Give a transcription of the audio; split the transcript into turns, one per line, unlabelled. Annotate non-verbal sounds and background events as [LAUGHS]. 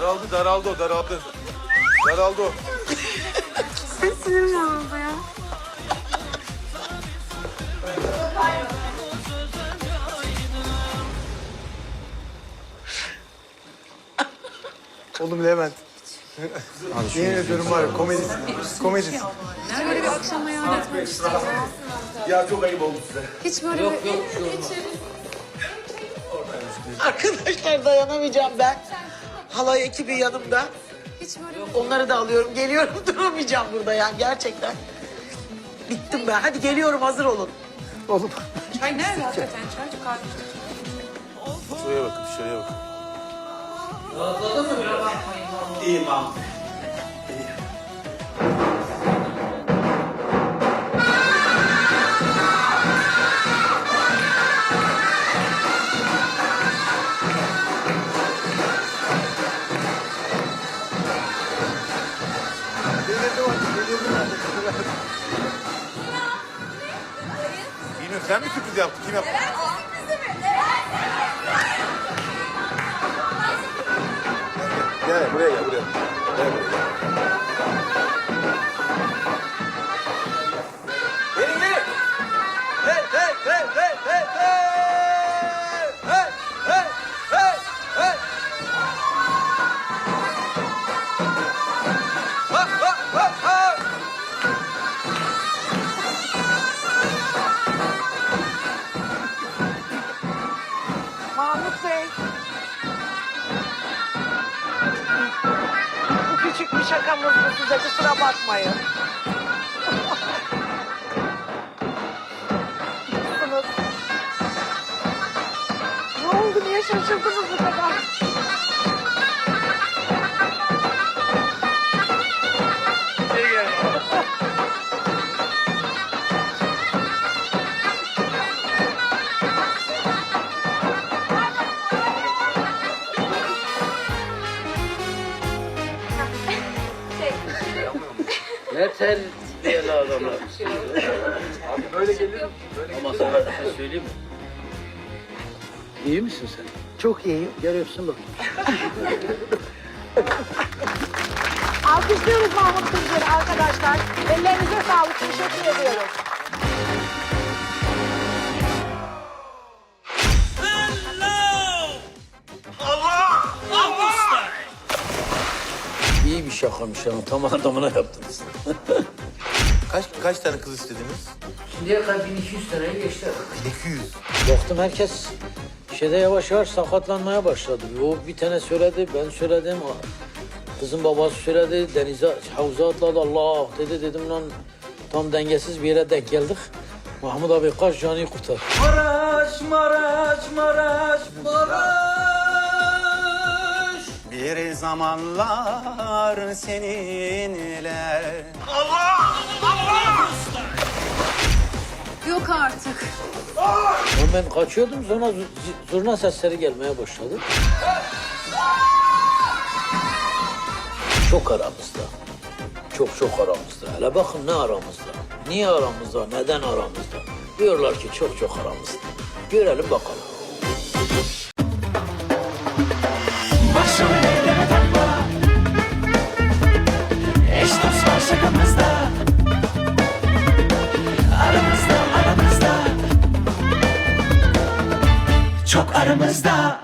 Daraldı, daraldı o, daraldı. Daraldı o.
Sinirim oldu ya.
Oğlum Levent. Yemin ediyorum var ya komedisi. Komedisi.
Böyle bir akşam hayal etmemiştim.
Ya çok ayıp oldu size.
Hiç böyle bir...
Arkadaşlar dayanamayacağım ben. Halay ekibi yanımda.
Hiç böyle bir...
Onları da alıyorum. Geliyorum [LAUGHS] duramayacağım burada yani gerçekten. Bittim ben. Hadi geliyorum hazır olun.
Oğlum.
Çay nerede hakikaten? Çay çok ağır.
Şuraya bakın, dışarıya bakın.
Delirdim
Bilmiyorum, sen mi sürpriz yaptın? Kim yaptı? Gel, gel, buraya gel, buraya. Gel buraya.
Gelin gelin. Hey hey hey hey hey. Hey küçük bir şakamızdı size kusura bakmayın. [LAUGHS] Ne
terbiyeli adamlar. Abi böyle gelir Ama sana bir şey söyleyeyim mi? İyi misin sen?
Çok iyiyim.
Gel öpsün bakayım.
Alkışlıyoruz Mahmut Kızgın arkadaşlar. Ellerinize sağlık. Teşekkür ediyorum.
İyi bir şakamış ama tam adamına yaptınız. [LAUGHS]
Kaç, kaç tane kız istediniz?
Şimdiye kadar 1200 seneyi geçti.
1200.
Baktım herkes şeyde yavaş yavaş sakatlanmaya başladı. O bir tane söyledi, ben söyledim. Kızın babası söyledi, denize, havuza atladı. Allah dedi, dedim lan tam dengesiz bir yere denk geldik. Mahmut abi kaç canı kurtar.
Maraş, Maraş, Maraş, Maraş.
Bir zamanlar seninle
Yok artık.
Ama ben kaçıyordum sonra zu- zurna sesleri gelmeye başladı. Çok aramızda. Çok çok aramızda. Hele bakın ne aramızda. Niye aramızda, neden aramızda? Diyorlar ki çok çok aramızda. Görelim bakalım.
Çok aramızda.